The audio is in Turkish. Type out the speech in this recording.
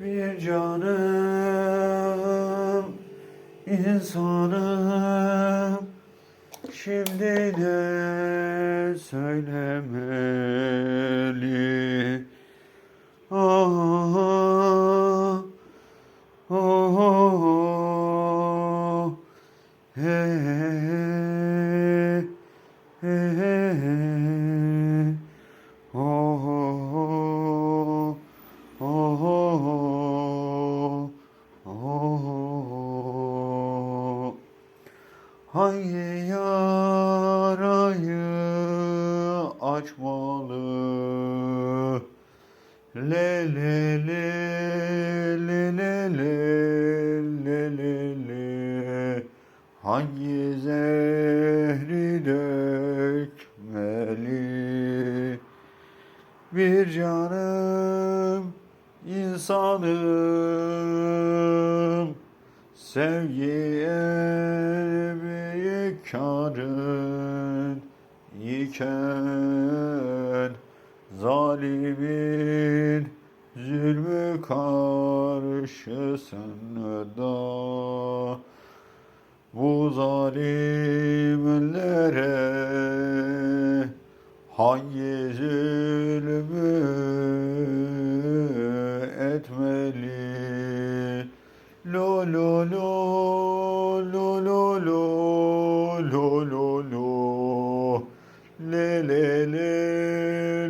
Bir canım insanım. Şimdi ne söylemeli Ah, ah, ah, hey, hey, hey, Hangi yarayı açmalı? Le le le le le le le le le Hangi zehri dökmeli? Bir canım insanım Sevgiye karın iken Zalimin zulmü karşısında Bu zalimlere hangi zulmü etmeli? Lo lo lo sallu le le le.